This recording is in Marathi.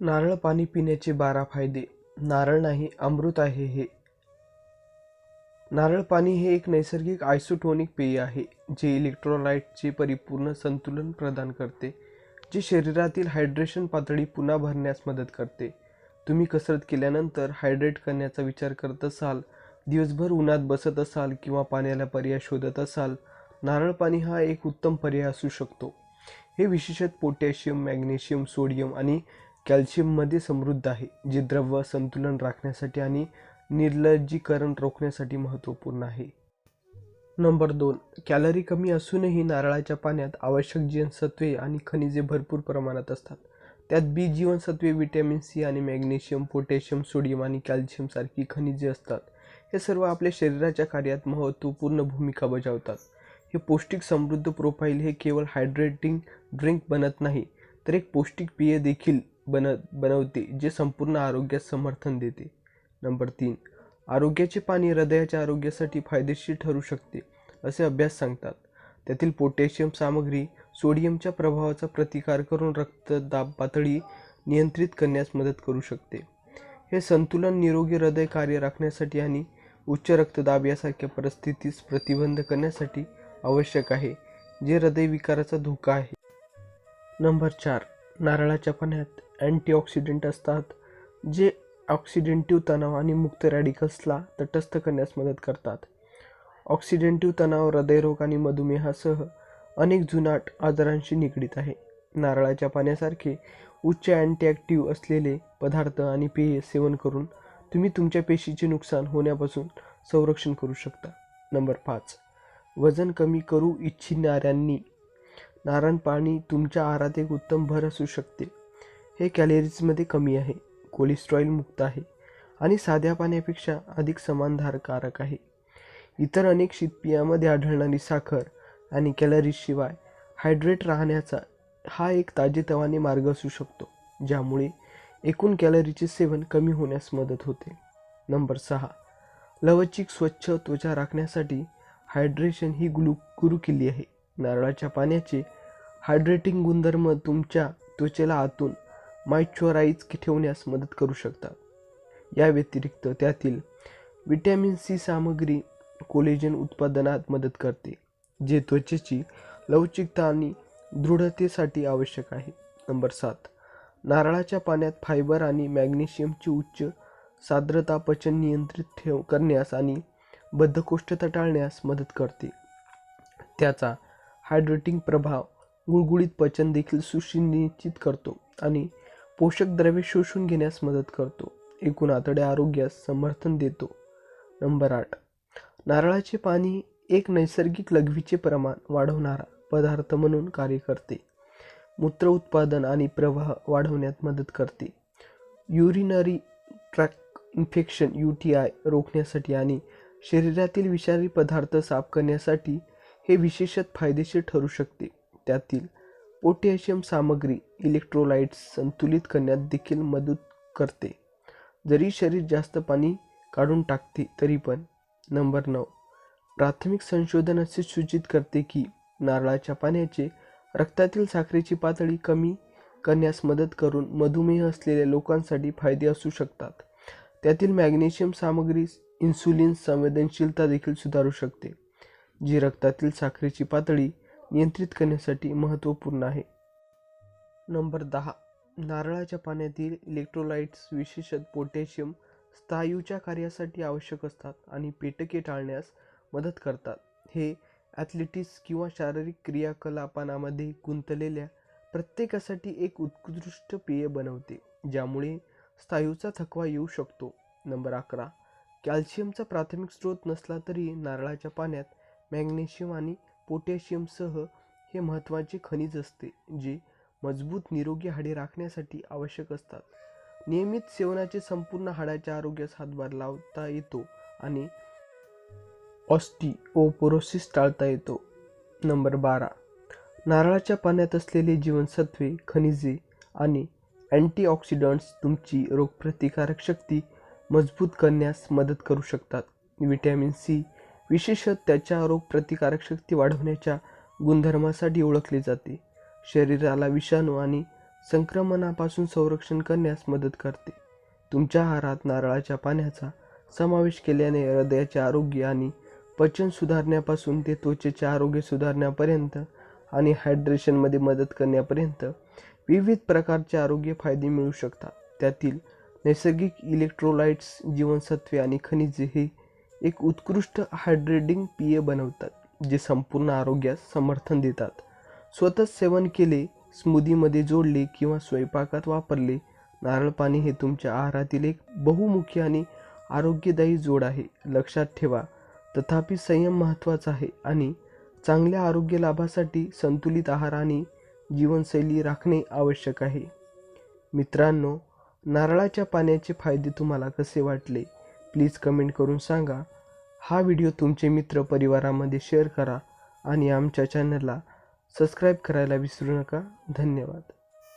नारळ पाणी पिण्याचे बारा फायदे. नारळ नाही अमृत आहे हे. नारळ पाणी हे एक नैसर्गिक आयसोटोनिक पेय आहे जे इलेक्ट्रोलाइटचे परिपूर्ण संतुलन प्रदान करते जे शरीरातील हायड्रेशन पातळी पुन्हा भरण्यास मदत करते. तुम्ही कसरत केल्यानंतर हायड्रेट करण्याचा विचार करत असाल दिवसभर उन्हात बसत असाल किंवा पाण्याला पर्याय शोधत असाल नारळ पाणी हा एक उत्तम पर्याय असू शकतो. हे विशेषत पोटॅशियम मॅग्नेशियम सोडियम आणि कॅल्शियममध्ये समृद्ध आहे जे द्रव्य संतुलन राखण्यासाठी आणि निर्लज्जीकरण रोखण्यासाठी महत्त्वपूर्ण आहे. नंबर दोन कॅलरी कमी असूनही नारळाच्या पाण्यात आवश्यक जीवनसत्वे आणि खनिजे भरपूर प्रमाणात असतात. त्यात बी जीवनसत्वे विटॅमिन सी आणि मॅग्नेशियम पोटॅशियम सोडियम आणि कॅल्शियमसारखी खनिजे असतात. हे सर्व आपल्या शरीराच्या कार्यात महत्त्वपूर्ण भूमिका बजावतात. हे पौष्टिक समृद्ध प्रोफाईल हे केवळ हायड्रेटिंग ड्रिंक बनत नाही तर एक पौष्टिक पेय देखील बन बनवते जे संपूर्ण आरोग्यास समर्थन देते. नंबर तीन आरोग्याचे पाणी हृदयाच्या आरोग्यासाठी फायदेशीर ठरू शकते असे अभ्यास सांगतात. त्यातील पोटॅशियम सामग्री सोडियमच्या प्रभावाचा प्रतिकार करून रक्तदाब पातळी नियंत्रित करण्यास मदत करू शकते. हे संतुलन निरोगी हृदय कार्य राखण्यासाठी आणि उच्च रक्तदाब यासारख्या परिस्थितीस प्रतिबंध करण्यासाठी आवश्यक आहे जे हृदयविकाराचा धोका आहे. नंबर चार नारळाच्या पाण्यात अँटीऑक्सिडंट असतात जे ऑक्सिडेंटिव्ह तणाव आणि मुक्त रॅडिकल्सला तटस्थ करण्यास मदत करतात. ऑक्सिडेंटिव्ह तणाव हृदयरोग आणि मधुमेहासह अनेक जुनाट आजारांशी निगडीत आहे. नारळाच्या पाण्यासारखे उच्च अँटीॲक्टिव्ह असलेले पदार्थ आणि पेय सेवन करून तुम्ही तुमच्या पेशीचे नुकसान होण्यापासून संरक्षण करू शकता. नंबर पाच. वजन कमी करू इच्छिणाऱ्यांनी नारळ पाणी तुमच्या आहारात एक उत्तम भर असू शकते. हे कॅलरीजमध्ये कमी आहे. कोलेस्ट्रॉईल मुक्त आहे. आणि साध्या पाण्यापेक्षा अधिक समानधारकारक आहे. इतर अनेक शीतपेयामध्ये आढळणारी साखर आणि कॅलरीजशिवाय हायड्रेट राहण्याचा हा एक ताजेतवाने मार्ग असू शकतो ज्यामुळे एकूण कॅलरीचे सेवन कमी होण्यास मदत होते. नंबर सहा. लवचिक स्वच्छ त्वचा राखण्यासाठी हायड्रेशन ही गुलू गुरुकिल्ली आहे. नारळाच्या पाण्याचे हायड्रेटिंग गुणधर्म तुमच्या त्वचेला आतून मॉइश्चराईज ठेवण्यास मदत करू शकतात. या व्यतिरिक्त त्यातील विटॅमिन सी सामग्री कोलेजन उत्पादनात मदत करते जे त्वचेची लवचिकता आणि दृढतेसाठी आवश्यक आहे. नंबर सात नारळाच्या पाण्यात फायबर आणि मॅग्नेशियमची उच्च साद्रता पचन नियंत्रित ठेव करण्यास आणि बद्धकोष्ठता टाळण्यास मदत करते. त्याचा हायड्रेटिंग प्रभाव गुळगुळीत पचन देखील सुनिश्चित करतो आणि पोषक द्रव्ये शोषून घेण्यास मदत करतो. एकूण आतडे आरोग्यास समर्थन देतो. नंबर आठ. नारळाचे पाणी एक नैसर्गिक लघवीचे प्रमाण वाढवणारा पदार्थ म्हणून कार्य करते. मूत्र उत्पादन आणि प्रवाह वाढवण्यात मदत करते. Urinary tract infection U T I रोखण्यासाठी आणि शरीरातील विषारी पदार्थ साफ करण्यासाठी हे विशेषत फायदेशीर ठरू शकते. त्यातील पोटॅशियम सामग्री इलेक्ट्रोलाइट्स संतुलित करण्यात देखील मदत करते. जरी शरीर जास्त पाणी काढून टाकते तरी पण. नंबर नऊ. प्राथमिक संशोधन असे सूचित करते की नारळाच्या पाण्याचे रक्तातील साखरेची पातळी कमी करण्यास मदत करून मधुमेह असलेल्या लोकांसाठी फायदे असू शकतात. त्यातील मॅग्नेशियम सामग्री इन्सुलिन संवेदनशीलता देखील सुधारू शकते. जी रक्तातील साखरेची पातळी नियंत्रित करण्यासाठी महत्त्वपूर्ण आहे. नंबर दहा. नारळाच्या पाण्यातील इलेक्ट्रोलाइट्स विशेषत पोटॅशियम स्नायूच्या कार्यासाठी आवश्यक असतात आणि पेटके टाळण्यास मदत करतात. हे ॲथलेटिक्स किंवा शारीरिक क्रियाकलापांमध्ये गुंतलेल्या प्रत्येकासाठी एक उत्कृष्ट पेय बनवते ज्यामुळे स्नायूचा थकवा येऊ शकतो. नंबर अकरा. कॅल्शियमचा प्राथमिक स्रोत नसला तरी नारळाच्या पाण्यात मॅग्नेशियम आणि पोटॅशियमसह हे महत्त्वाचे खनिज असते जे मजबूत निरोगी हाडे राखण्यासाठी आवश्यक असतात. नियमित सेवनाचे संपूर्ण हाडाच्या आरोग्यास हातभार लावता येतो आणि ऑस्टिओपोरोसिस टाळता येतो. नंबर बारा. नारळाच्या पाण्यात असलेले जीवनसत्वे खनिजे आणि अँटीऑक्सिडंट्स तुमची रोगप्रतिकारक शक्ती मजबूत करण्यास मदत करू शकतात. व्हिटॅमिन सी विशेषत त्याच्या रोगप्रतिकारक शक्ती वाढवण्याच्या गुणधर्मासाठी ओळखले जाते. शरीराला विषाणू आणि संक्रमणापासून संरक्षण करण्यास मदत करते. तुमच्या आहारात नारळाच्या पाण्याचा समावेश केल्याने हृदयाचे आरोग्य आणि पचन सुधारण्यापासून ते त्वचेचे आरोग्य सुधारण्यापर्यंत आणि हायड्रेशनमध्ये मदत करण्यापर्यंत विविध प्रकारचे आरोग्य फायदे मिळू शकतात. त्यातील नैसर्गिक इलेक्ट्रोलाइट्स जीवनसत्वे आणि खनिजे हे एक उत्कृष्ट हायड्रेटिंग पेय बनवतात जे संपूर्ण आरोग्यास समर्थन देतात. स्वतःच सेवन केले स्मूदीमध्ये जोडले किंवा स्वयंपाकात वापरले नारळ पाणी हे तुमच्या आहारातील एक बहुमुखी आणि आरोग्यदायी जोड आहे. लक्षात ठेवा तथापि संयम महत्त्वाचा आहे आणि चांगल्या आरोग्य लाभासाठी संतुलित आहार आणि जीवनशैली राखणे आवश्यक आहे. मित्रांनो नारळाच्या पाण्याचे फायदे तुम्हाला कसे वाटले? प्लीज कमेंट करून सांगा. हा व्हिडिओ तुमचे मित्र परिवारामध्ये शेअर करा आणि आमच्या चॅनलला सबस्क्राईब करायला विसरू नका. धन्यवाद.